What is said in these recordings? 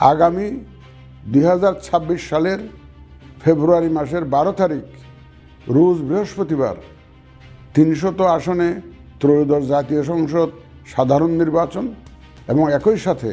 আগামী দুই হাজার ছাব্বিশ সালের ফেব্রুয়ারি মাসের বারো তারিখ, রোজ বৃহস্পতিবার, তিনশত আসনে ত্রয়োদশ জাতীয় সংসদ সাধারণ নির্বাচন এবং একই সাথে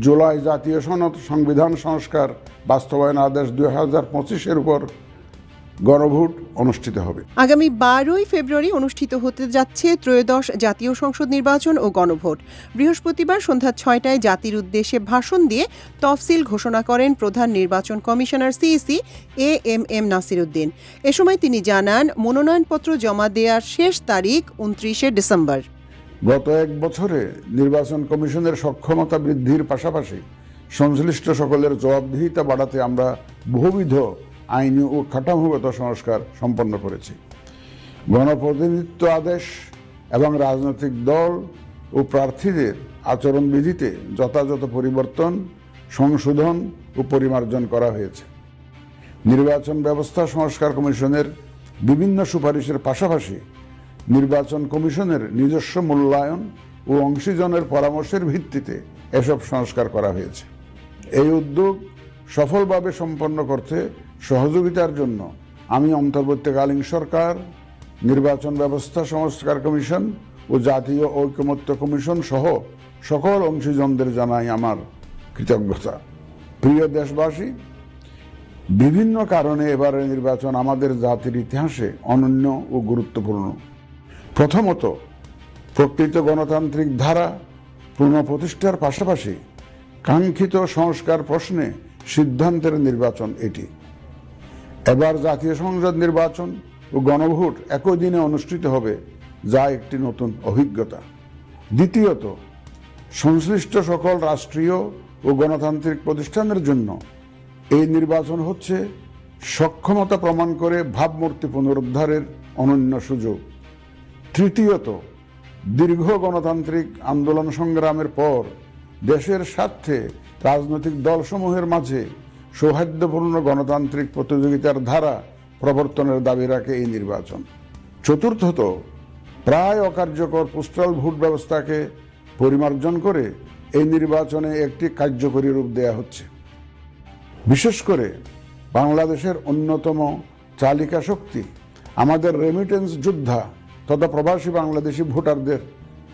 জুলাই জাতীয় সনদ সংবিধান সংস্কার বাস্তবায়ন আদেশ দুই হাজার পঁচিশের উপর গণভোট অনুষ্ঠিত হবে। আগামী বারোই ফেব্রুয়ারি অনুষ্ঠিত হতে যাচ্ছে ত্রয়োদশ জাতীয় সংসদ নির্বাচন ও গণভোট। বৃহস্পতিবার সন্ধ্যা ছয়টায় জাতির উদ্দেশ্যে ভাষণ দিয়ে তফসিল ঘোষণা করেন প্রধান নির্বাচন commissioner CEC A M M Nasir Uddin এ সময় তিনি জানান মনোনয়নপত্র জমা দেওয়ার শেষ তারিখ উনত্রিশে ডিসেম্বর। গত এক বছরে নির্বাচন কমিশনের সক্ষমতা বৃদ্ধির পাশাপাশি সংশ্লিষ্ট সকলের জবাবদিহিতা বাড়াতে আমরা বহুবিধ আইনি ও কাঠামোগত সংস্কার সম্পন্ন করেছি। গণপ্রতিনিধিত্ব আদেশ এবং রাজনৈতিক দল ও প্রার্থীদের আচরণবিধিতে যথাযথ পরিবর্তন, সংশোধন ও পরিমার্জন করা হয়েছে। নির্বাচন ব্যবস্থা সংস্কার কমিশনের বিভিন্ন সুপারিশের পাশাপাশি নির্বাচন কমিশনের নিজস্ব মূল্যায়ন ও অংশীজনের পরামর্শের ভিত্তিতে এসব সংস্কার করা হয়েছে। এই উদ্যোগ সফলভাবে সম্পন্ন করতে সহযোগিতার জন্য আমি অন্তর্বর্তীকালীন সরকার, নির্বাচন ব্যবস্থা সংস্কার কমিশন ও জাতীয় ঐকমত্য কমিশন সহ সকল অংশীজনদের জানাই আমার কৃতজ্ঞতা। প্রিয় দেশবাসী, বিভিন্ন কারণে এবারের নির্বাচন আমাদের জাতির ইতিহাসে অনন্য ও গুরুত্বপূর্ণ। প্রথমত, প্রকৃত গণতান্ত্রিক ধারা পুনঃপ্রতিষ্ঠার পাশাপাশি কাঙ্ক্ষিত সংস্কার প্রশ্নে সিদ্ধান্তের নির্বাচন এটি। এবার জাতীয় সংসদ নির্বাচন ও গণভোট একই দিনে অনুষ্ঠিত হবে, যা একটি নতুন অভিজ্ঞতা। দ্বিতীয়ত, সংশ্লিষ্ট সকল রাষ্ট্রীয় ও গণতান্ত্রিক প্রতিষ্ঠানের জন্য এই নির্বাচন হচ্ছে সক্ষমতা প্রমাণ করে ভাবমূর্তি পুনরুদ্ধারের অনন্য সুযোগ। তৃতীয়ত, দীর্ঘ গণতান্ত্রিক আন্দোলন সংগ্রামের পর দেশের স্বার্থে রাজনৈতিক দলসমূহের মাঝে সৌহার্দ্যপূর্ণ গণতান্ত্রিক প্রতিযোগিতার ধারা প্রবর্তনের দাবি রাখে এই নির্বাচন। চতুর্থত, প্রায় অকার্যকর পোস্টাল ভোট ব্যবস্থাকে পরিমার্জন করে এই নির্বাচনে একটি কার্যকরী রূপ দেয়া হচ্ছে। বিশেষ করে বাংলাদেশের অন্যতম চালিকা শক্তি, আমাদের রেমিটেন্স যোদ্ধা তথা প্রবাসী বাংলাদেশি ভোটারদের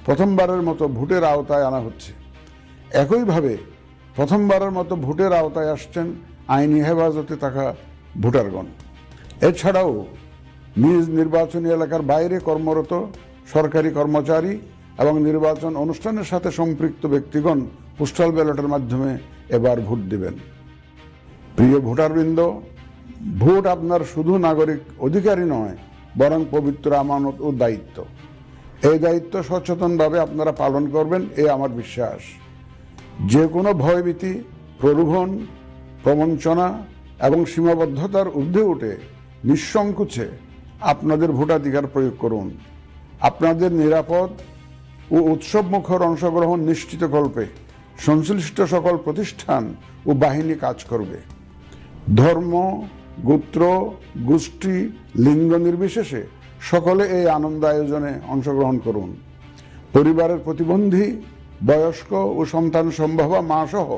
প্রথমবারের মতো ভোটের আওতায় আনা হচ্ছে। একইভাবে প্রথমবারের মতো ভোটের আওতায় আসছেন আইনি হেফাজতে থাকা ভোটারগণ। এছাড়াও নিজ নির্বাচনী এলাকার বাইরে কর্মরত সরকারি কর্মচারী এবং নির্বাচন অনুষ্ঠানের সাথে সম্পৃক্ত ব্যক্তিগণ পোস্টাল ব্যালটের মাধ্যমে এবার ভোট দিবেন। প্রিয় ভোটারবৃন্দ, ভোট আপনার শুধু নাগরিক অধিকারই নয়, বরং পবিত্র আমানত ও দায়িত্ব। এই দায়িত্ব সচেতনভাবে আপনারা পালন করবেন, এ আমার বিশ্বাস। যে কোনো ভয়ভীতি, প্রলোভন প্রবঞ্চনা এবং সীমাবদ্ধতার ঊর্ধ্বে উঠে নিঃসংকোচে আপনাদের ভোটাধিকার প্রয়োগ করুন। আপনাদের নিরাপদ ও উৎসবমুখর অংশগ্রহণ নিশ্চিত কল্পে সংশ্লিষ্ট সকল প্রতিষ্ঠান ও বাহিনী কাজ করবে। ধর্ম, গোত্র, গোষ্ঠী, লিঙ্গ নির্বিশেষে সকলে এই আনন্দ আয়োজনে অংশগ্রহণ করুন। পরিবারের প্রতিবন্ধী, বয়স্ক ও সন্তান সম্ভবা মা সহ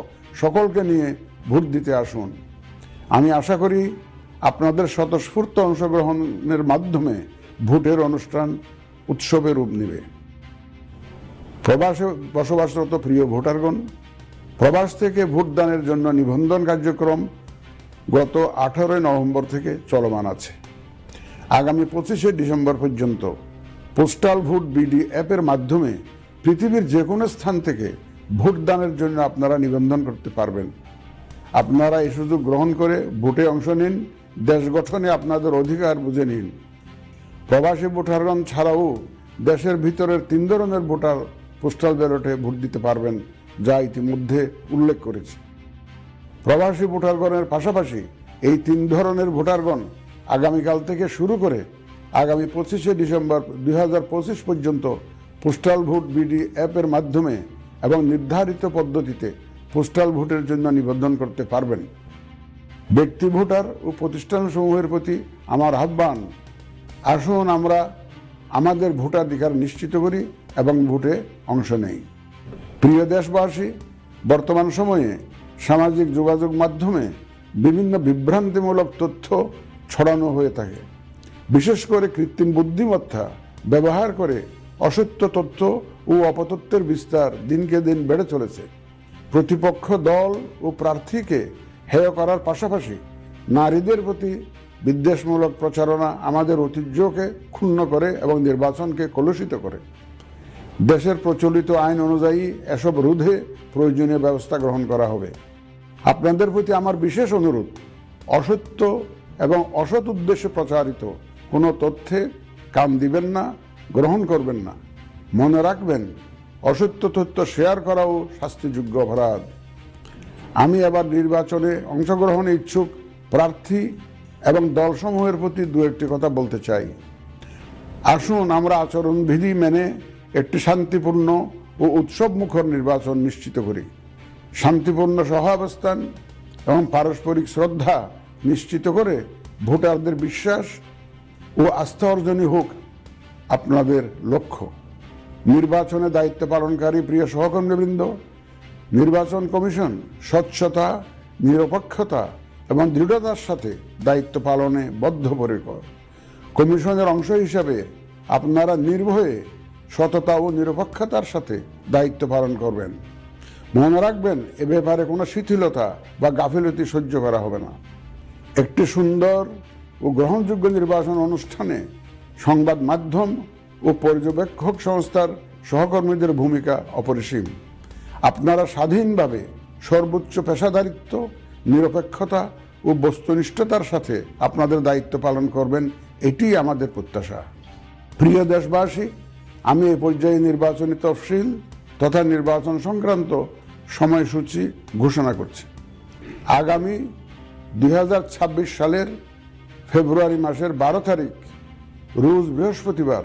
সকলকে নিয়ে ভোট দিতে আসুন। আমি আশা করি আপনাদের স্বতঃস্ফূর্ত অংশগ্রহণের মাধ্যমে ভোটের অনুষ্ঠান উৎসবে রূপ নেবে। প্রবাসে বসবাসরত প্রিয় ভোটারগণ, প্রবাস থেকে ভোটদানের জন্য নিবন্ধন কার্যক্রম গত আঠারোই নভেম্বর থেকে চলমান আছে। আগামী পঁচিশে ডিসেম্বর পর্যন্ত পোস্টাল ভোট বিডি অ্যাপের মাধ্যমে পৃথিবীর যে কোনো স্থান থেকে ভোটদানের জন্য আপনারা নিবন্ধন করতে পারবেন। আপনারা এই সুযোগ গ্রহণ করে ভোটে অংশ নিন, দেশ গঠনে আপনাদের অধিকার বুঝে নিন। প্রবাসী ভোটারগণ ছাড়াও দেশের ভিতরের তিন ধরনের ভোটার পোস্টাল ব্যালটে ভোট দিতে পারবেন, যা ইতিমধ্যে উল্লেখ করেছে। প্রবাসী ভোটারগণের পাশাপাশি এই তিন ধরনের ভোটারগণ আগামীকাল থেকে শুরু করে আগামী পঁচিশে ডিসেম্বর দু হাজার পঁচিশ পর্যন্ত পোস্টাল ভোট বিডি অ্যাপের মাধ্যমে এবং নির্ধারিত পদ্ধতিতে পোস্টাল ভোটের জন্য নিবন্ধন করতে পারবেন। ব্যক্তি ভোটার ও প্রতিষ্ঠানসমূহের প্রতি আমার আহ্বান, আসুন আমরা আমাদের ভোটাধিকার নিশ্চিত করি এবং ভোটে অংশ নেই। প্রিয় দেশবাসী, বর্তমান সময়ে সামাজিক যোগাযোগ মাধ্যমে বিভিন্ন বিভ্রান্তিমূলক তথ্য ছড়ানো হয়ে থাকে। বিশেষ করে কৃত্রিম বুদ্ধিমত্তা ব্যবহার করে অসত্য তথ্য ও অপতথ্যের বিস্তার দিনকে দিন বেড়ে চলেছে। প্রতিপক্ষ দল ও প্রার্থীকে হেয় করার পাশাপাশি নারীদের প্রতি বিদ্বেষমূলক প্রচারণা আমাদের ঐতিহ্যকে ক্ষুণ্ণ করে এবং নির্বাচনকে কলুষিত করে। দেশের প্রচলিত আইন অনুযায়ী এসব রোধে প্রয়োজনীয় ব্যবস্থা গ্রহণ করা হবে। আপনাদের প্রতি আমার বিশেষ অনুরোধ, অসত্য এবং অসৎ উদ্দেশ্যে প্রচারিত কোনো তথ্যে কান দিবেন না, গ্রহণ করবেন না। মনে রাখবেন অসত্য তথ্য শেয়ার করাও শাস্তিযোগ্য অপরাধ। আমি এবার নির্বাচনে অংশগ্রহণে ইচ্ছুক প্রার্থী এবং দলসমূহের প্রতি দু একটি কথা বলতে চাই। আসুন আমরা আচরণবিধি মেনে একটি শান্তিপূর্ণ ও উৎসবমুখর নির্বাচন নিশ্চিত করি। শান্তিপূর্ণ সহাবস্থান এবং পারস্পরিক শ্রদ্ধা নিশ্চিত করে ভোটারদের বিশ্বাস ও আস্থা অর্জনই হোক আপনাদের লক্ষ্য। নির্বাচনে দায়িত্ব পালনকারী প্রিয় সহকর্মীবৃন্দ, নির্বাচন কমিশন স্বচ্ছতা, নিরপেক্ষতা এবং দৃঢ়তার সাথে দায়িত্ব পালনে বদ্ধপরিকর। কমিশনের অংশ হিসাবে আপনারা নির্ভয়ে সততা ও নিরপেক্ষতার সাথে দায়িত্ব পালন করবেন। মনে রাখবেন, এ ব্যাপারে কোনো শিথিলতা বা গাফিলতি সহ্য করা হবে না। একটি সুন্দর ও গ্রহণযোগ্য নির্বাচন অনুষ্ঠানে সংবাদ মাধ্যম ও পর্যবেক্ষক সংস্থার সহকর্মীদের ভূমিকা অপরিসীম। আপনারা স্বাধীনভাবে সর্বোচ্চ পেশাদারিত্ব, নিরপেক্ষতা ও বস্তুনিষ্ঠতার সাথে আপনাদের দায়িত্ব পালন করবেন, এটি আমাদের প্রত্যাশা। প্রিয় দেশবাসী, আমি এ পর্যায়ে নির্বাচনী তফসিল তথা নির্বাচন সংক্রান্ত সময়সূচি ঘোষণা করছি। আগামী দুই হাজার ছাব্বিশ সালের ফেব্রুয়ারি মাসের বারো তারিখ, রোজ বৃহস্পতিবার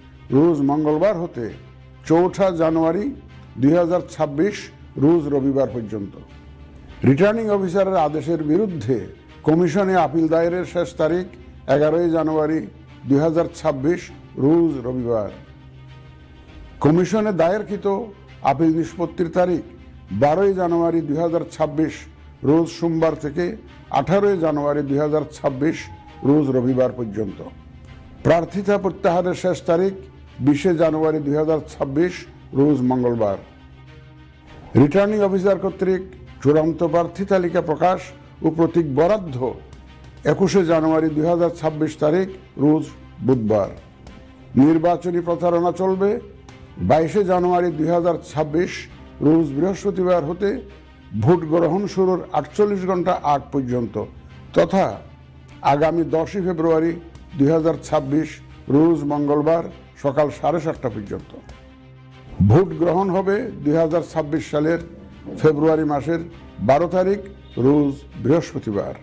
রোজ মঙ্গলবার হতে চৌঠা জানুয়ারি দুই হাজার ছাব্বিশ রোজ রবিবার পর্যন্ত। রিটার্নিং অফিসারের আদেশের বিরুদ্ধে কমিশনে আপিল দায়েরের শেষ তারিখ এগারোই জানুয়ারি দুই হাজার ছাব্বিশ রোজ রবিবার। কমিশনে দায়েরকৃত আপিল নিষ্পত্তির তারিখ বারোই জানুয়ারি দুই হাজার ছাব্বিশ রোজ সোমবার থেকে আঠারোই জানুয়ারি দুই হাজার ছাব্বিশ রোজ রবিবার পর্যন্ত। প্রার্থিতা প্রত্যাহারের শেষ তারিখ বিশে জানুয়ারি দুই হাজার ছাব্বিশ, রোজ মঙ্গলবার। রিটার্নিং অফিসার কর্তৃক চূড়ান্ত প্রার্থী তালিকা প্রকাশ ও প্রতীক বরাদ্দ একুশে জানুয়ারি দুই হাজার ছাব্বিশ তারিখ, রোজ বুধবার। নির্বাচনী প্রচারণা চলবে বাইশে জানুয়ারি দুই হাজার ছাব্বিশ, রোজ বৃহস্পতিবার হতে ভোট গ্রহণ শুরুর আটচল্লিশ ঘণ্টা আগ পর্যন্ত তথা আগামী দশই ফেব্রুয়ারি দুই হাজার ছাব্বিশ, রোজ মঙ্গলবার সকাল সাড়ে সাতটা পর্যন্ত। ভোট গ্রহণ হবে দুই হাজার ছাব্বিশ সালের ফেব্রুয়ারি মাসের বারো তারিখ, রোজ বৃহস্পতিবার।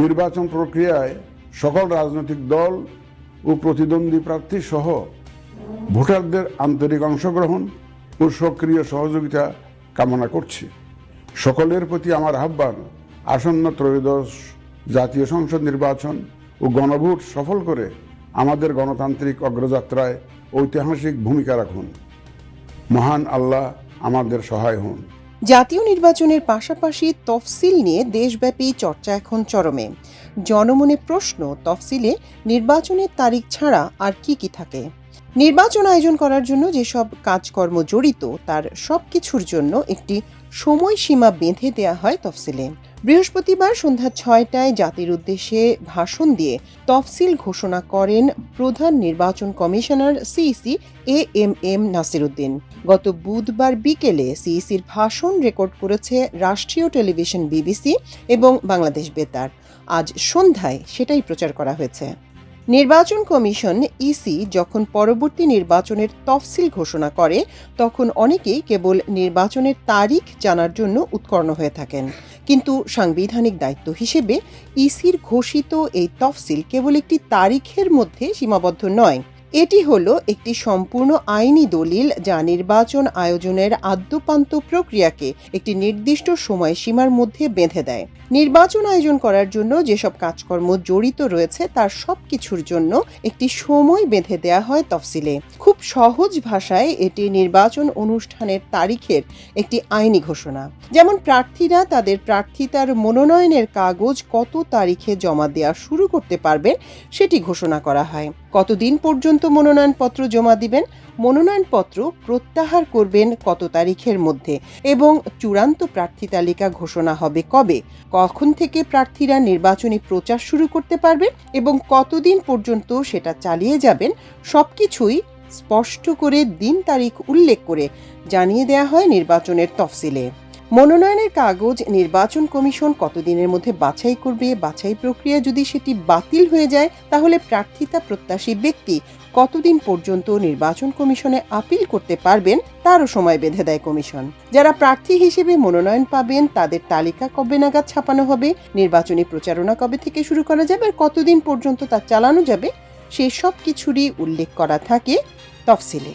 নির্বাচন প্রক্রিয়ায় সকল রাজনৈতিক দল ও প্রতিদ্বন্দ্বী প্রার্থী সহ ভোটারদের আন্তরিক অংশগ্রহণ ও সক্রিয় সহযোগিতা কামনা করছি। সকলের প্রতি আমার আহ্বান, আসন্ন ত্রয়োদশ জাতীয় সংসদ নির্বাচন ও গণভোট সফল করে আমাদের গণতান্ত্রিক অগ্রযাত্রায় ঐতিহাসিক ভূমিকা রাখুন। মহান আল্লাহ আমাদের সহায় হন। জাতীয় নির্বাচনের পাশাপাশি তফসিল নিয়ে দেশব্যাপী চর্চা এখন চরমে। জনমনে প্রশ্ন, তফসিলে নির্বাচনের তারিখ ছাড়া আর কি কি থাকে? নির্বাচন আয়োজন করার জন্য যেসব কাজকর্ম জড়িত, তার সবকিছুর জন্য একটি সময়সীমা বেঁধে দেয়া হয় তফসিলে। বৃহস্পতিবার সন্ধ্যা ছয়টায় জাতির উদ্দেশ্যে ভাষণ দিয়ে তফসিল ঘোষণা করেন প্রধান নির্বাচন commissioner CEC A M M Nasiruddin. গত বুধবার বিকেলে সিইসির ভাষণ রেকর্ড করেছে রাষ্ট্রীয় টেলিভিশন বিবিসি এবং বাংলাদেশ বেতার। আজ সন্ধ্যায় সেটাই প্রচার করা হয়েছে। নির্বাচন কমিশন ইসি যখন পরবর্তী নির্বাচনের তফসিল ঘোষণা করে, তখন অনেকেই কেবল নির্বাচনের তারিখ জানার জন্য উৎকর্ণ হয়ে থাকেন। কিন্তু সাংবিধানিক দায়িত্ব হিসেবে ইসির ঘোষিত এই তফসিল কেবল একটি তারিখের মধ্যে সীমাবদ্ধ নয়। এটি হলো একটি সম্পূর্ণ আইনি দলিল যা নির্বাচন আয়োজনের আদ্যপান্ত প্রক্রিয়াকে একটি নির্দিষ্ট সময়সীমার মধ্যে বেঁধে দেয়। নির্বাচন আয়োজন করার জন্য যেসব কাজকর্ম জড়িত রয়েছে তার সব কিছুর জন্য একটি সময় বেঁধে দেয়া হয় তফসিলে। খুব সহজ ভাষায় এটি নির্বাচন অনুষ্ঠানের তারিখের একটি আইনি ঘোষণা। যেমন প্রার্থীরা তাদের প্রার্থিতার মনোনয়নের কাগজ কত তারিখে জমা দেওয়া শুরু করতে পারবেন সেটি ঘোষণা করা হয়। কতদিন পর্যন্ত মনোনয়নপত্র জমা দিবেন, মনোনয়নপত্র প্রত্যাহার করবেন কত তারিখের মধ্যে এবং চূড়ান্ত প্রার্থী তালিকা ঘোষণা হবে কবে? কখন থেকে প্রার্থীরা নির্বাচনী প্রচার শুরু করতে পারবেন এবং কতদিন পর্যন্ত সেটা চালিয়ে যাবেন সব কিছুই স্পষ্ট করে দিন তারিখ উল্লেখ করে জানিয়ে দেয়া হয় নির্বাচনের তফসিলে। মনোনয়নের কাগজ নির্বাচন কমিশন কতদিনের মধ্যে বাছাই করবে, বাছাই প্রক্রিয়া যদি সেটি বাতিল হয়ে যায়, তাহলে প্রার্থিতা প্রত্যাশী ব্যক্তি কতদিন পর্যন্ত নির্বাচন কমিশনে আপিল করতে পারবেন, তারও সময় বেঁধে দেয় কমিশন। যারা প্রার্থী হিসেবে মনোনয়ন পাবেন, তাদের তালিকা কবে নাগাদ ছাপানো হবে, নির্বাচনী প্রচারণা কবে থেকে শুরু করা যাবে আর কতদিন পর্যন্ত তা চালানো যাবে সেই সব কিছুরই উল্লেখ করা থাকে তফসিলে।